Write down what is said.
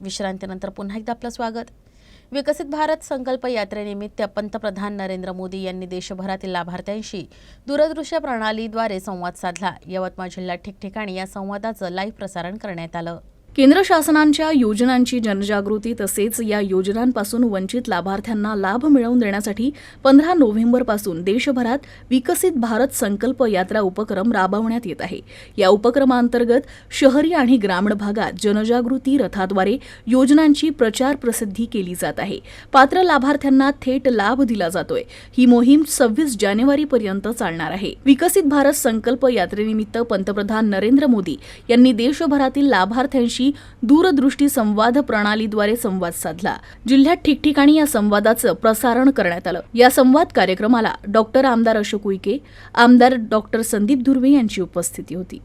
विश्रांतीनंतर पुन्हा एकदा आपलं स्वागत. विकसित भारत संकल्प यात्रेनिमित्त पंतप्रधान नरेंद्र मोदी यांनी देशभरातील लाभार्थ्यांशी दूरदृश्य प्रणालीद्वारे संवाद साधला. यवतमाळ जिल्ह्यात ठिकठिकाणी या संवादाचं लाईव्ह प्रसारण करण्यात आलं. केंद्र शासनांच्या योजनांची जनजागृती तसेच या योजनांपासून वंचित लाभार्थ्यांना लाभ मिळवून देण्यासाठी पंधरा नोव्हेंबरपासून देशभरात विकसित भारत संकल्प यात्रा उपक्रम राबवण्यात येत आहे. या उपक्रमांतर्गत शहरी आणि ग्रामीण भागात जनजागृती रथाद्वारे योजनांची प्रचार प्रसिद्धी केली जात आहे. पात्र लाभार्थ्यांना थेट लाभ दिला जातोय. ही मोहीम सव्वीस जानेवारीपर्यंत चालणार आहे. विकसित भारत संकल्प यात्रेनिमित्त पंतप्रधान नरेंद्र मोदी यांनी देशभरातील लाभार्थ्यांशी दूरदृष्टी संवाद प्रणालीद्वारे संवाद साधला. जिल्ह्यात ठिकठिकाणी या संवादाचं प्रसारण करण्यात आलं. या संवाद कार्यक्रमाला डॉक्टर आमदार अशोक उईके आमदार डॉक्टर संदीप धुर्वे यांची उपस्थिती होती.